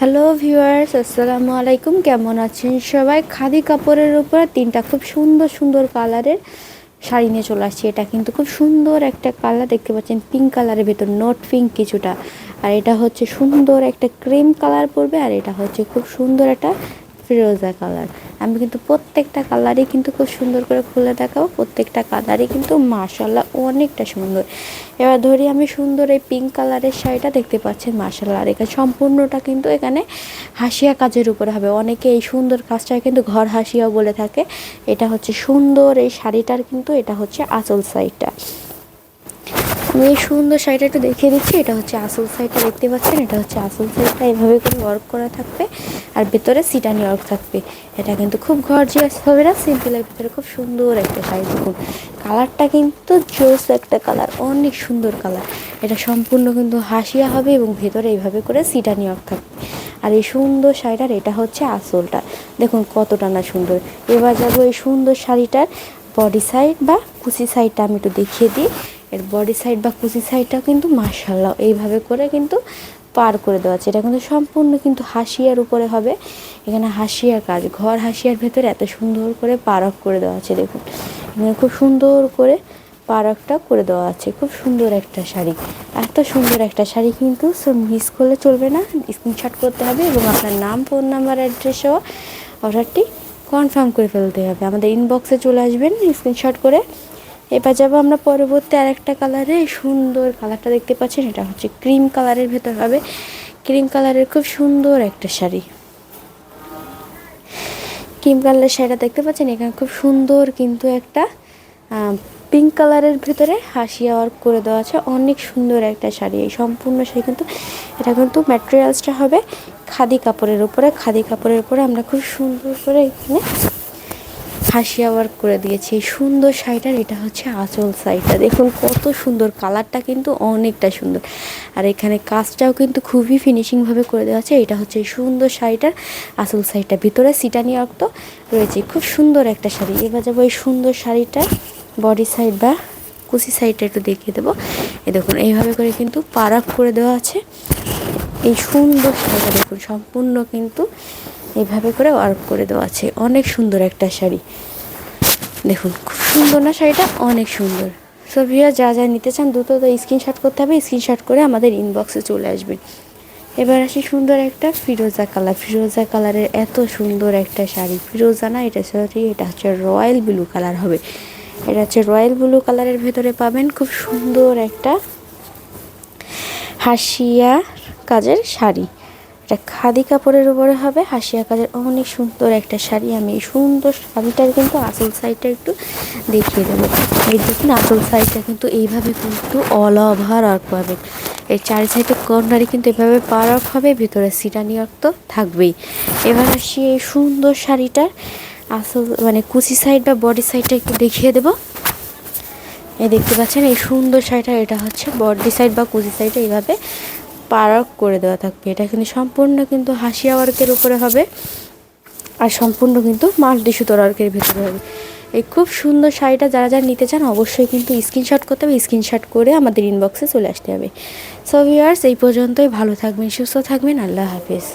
Hello viewers আসসালামু আলাইকুম। কেমন আছেন সবাই? খাদি কাপড়ের উপর তিনটা খুব সুন্দর সুন্দর কালারের শাড়ি নিয়ে চলে আসছি। এটা কিন্তু খুব সুন্দর একটা কালার, দেখতে পাচ্ছেন পিঙ্ক কালারের ভেতর নট পিঙ্ক কিছুটা। আর এটা হচ্ছে সুন্দর একটা ক্রিম কালার পরবে, আর এটা হচ্ছে খুব সুন্দর একটা ফিরোজা কালার। আমি কিন্তু প্রত্যেকটা কালারই কিন্তু খুব সুন্দর করে খুলে দেখাবো। প্রত্যেকটা কালারই কিন্তু মার্শাল্লাহ অনেকটা সুন্দর। এবার ধরি আমি সুন্দর এই পিঙ্ক কালারের শাড়িটা দেখতে পাচ্ছেন মার্শাল্লাহ আর এখানে সম্পূর্ণটা কিন্তু এখানে হাসিয়া কাজের উপরে হবে। অনেকে এই সুন্দর কাজটা কিন্তু ঘর হাসিয়াও বলে থাকে। এটা হচ্ছে সুন্দর এই শাড়িটার কিন্তু এটা হচ্ছে আঁচল সাইডটা আমি এই সুন্দর শাড়িটা একটু দেখিয়ে দিচ্ছি। এটা হচ্ছে আসল সাইডটা দেখতে পাচ্ছেন? এটা হচ্ছে আসল সাইডটা এভাবে করে ওয়ার্ক করা থাকবে আর ভেতরে সিটানি ওয়ার্ক থাকবে। এটা কিন্তু খুব গর্জিয়াস হবে না? সিম্পলের ভিতরে খুব সুন্দর একটা শাড়ি দেখুন। কালারটা কিন্তু জোস একটা কালার অনেক সুন্দর কালার এটা সম্পূর্ণ কিন্তু হাসিয়া হবে এবং ভেতরে এইভাবে করে সিটানি ওয়ার্ক থাকবে। আর এই সুন্দর শাড়িটার এটা হচ্ছে আসলটা। দেখুন কতটা না সুন্দর। এবার যাব এই সুন্দর শাড়িটার বডি সাইড বা কুচি সাইডটা আমি একটু দেখিয়ে দিই। এর বডি সাইড বা কুচি সাইডটাও কিন্তু মার্শাল্লাহ এইভাবে করে কিন্তু পার করে দেওয়া আছে। এটা কিন্তু সম্পূর্ণ কিন্তু হাসিয়ার উপরে হবে। এখানে হাসিয়ার কাজ, ঘর হাসিয়ার ভেতরে এত সুন্দর করে পারক করে দেওয়া আছে, দেখুন। এখানে খুব সুন্দর করে পারকটা করে দেওয়া আছে। খুব সুন্দর একটা শাড়ি। এত সুন্দর একটা শাড়ি কিন্তু মিস করলে চলবে না স্ক্রিনশট করতে হবে এবং আপনার নাম ফোন নাম্বার অ্যাড্রেস সহ অর্ডারটি কনফার্ম করে ফেলতে হবে। আমাদের ইনবক্সে চলে আসবেন স্ক্রিনশট করে এবার যাব আমরা পরবর্তী আরেকটা কালারে সুন্দর কালারটা দেখতে পাচ্ছেন, এটা হচ্ছে ক্রিম কালারের ভেতর হবে। ক্রিম কালারের খুব সুন্দর একটা শাড়ি। ক্রিম কালারের শাড়িটা দেখতে পাচ্ছেন, এখানে খুব সুন্দর কিন্তু একটা পিঙ্ক কালারের ভেতরে হাসিয়া ওয়ার্ক করে দেওয়া আছে। অনেক সুন্দর একটা শাড়ি এই সম্পূর্ণ শাড়ি কিন্তু। এটা কিন্তু ম্যাটেরিয়ালসটা হবে খাদি কাপড়ের উপরে। খাদি কাপড়ের উপরে আমরা খুব সুন্দর করে এখানে হাসিয়া ওয়ার্ক করে দিয়েছি। এই সুন্দর শাড়িটার এটা হচ্ছে আঁচল শাড়িটা। দেখুন কত সুন্দর, কালারটা কিন্তু অনেকটা সুন্দর। আর এখানে কাজটাও কিন্তু খুবই ফিনিশিংভাবে করে দেওয়া আছে। এটা হচ্ছে এই সুন্দর শাড়িটার আঁচল শাড়িটা। ভিতরে সিটানি তো রয়েছে। খুব সুন্দর একটা শাড়ি। এবার যাব এই সুন্দর শাড়িটার বডি সাইড বা কুচি সাইডটা একটু দেখিয়ে দেবো। এ দেখুন, এইভাবে করে কিন্তু পারাক করে দেওয়া আছে। এই সুন্দর শাড়িটা দেখুন, সম্পূর্ণ কিন্তু এইভাবে করে ওয়ার্ক করে দেওয়া আছে। অনেক সুন্দর একটা শাড়ি। দেখুন, খুব সুন্দর না শাড়িটা? অনেক সুন্দর। সো যা যা নিতে চান, দ্রুত তো স্ক্রিনশট করতে হবে। স্ক্রিনশট করে আমাদের ইনবক্সে চলে আসবেন এবার আসি সুন্দর একটা ফিরোজা কালার। ফিরোজা কালারের এত সুন্দর একটা শাড়ি। ফিরোজা না, এটা সরি, এটা হচ্ছে রয়্যাল ব্লু কালার হবে। এটা হচ্ছে রয়্যাল ব্লু কালারের ভেতরে পাবেন খুব সুন্দর একটা হাসিয়া কাজের শাড়ি। এটা খাদি কাপড়ের উপরে হবে হাসিয়া কাজের অনেক সুন্দর একটা শাড়ি। আমি এই সুন্দর শাড়িটার কিন্তু আসল সাইডটা একটু দেখিয়ে দেবো। এই দেখুন আসল সাইডটা কিন্তু এইভাবে কিন্তু অল ওভার ওয়ার্ক পাবেন এই চারি সাইডে কর্নারে কিন্তু এভাবে পার অফ হবে, ভিতরে সিটানি ওয়ার্ক তো থাকবেই। এবার আসি এই সুন্দর শাড়িটার আসল মানে কুচি সাইড বা বডি সাইডটা একটু দেখিয়ে দেবো। এই দেখতে পাচ্ছেন এই সুন্দর শাড়িটা এটা হচ্ছে বডি সাইড বা কুচি সাইডে এইভাবে পারক করে দেওয়া থাকবে। এটা কিন্তু সম্পূর্ণ কিন্তু হাসিয়া ওয়ার্কের উপরে হবে আর সম্পূর্ণ কিন্তু মাল্টি সুতোর ওয়ার্কের ভিতরে হবে। এই খুব সুন্দর শাড়িটা যারা যারা নিতে চান অবশ্যই কিন্তু স্ক্রিনশট করতে হবে, স্ক্রিনশট করে আমাদের ইনবক্সে চলে আসতে হবে। সো ভিউয়ার্স এই পর্যন্তই। ভালো থাকবেন, সুস্থ থাকবেন। আল্লাহ হাফেজ।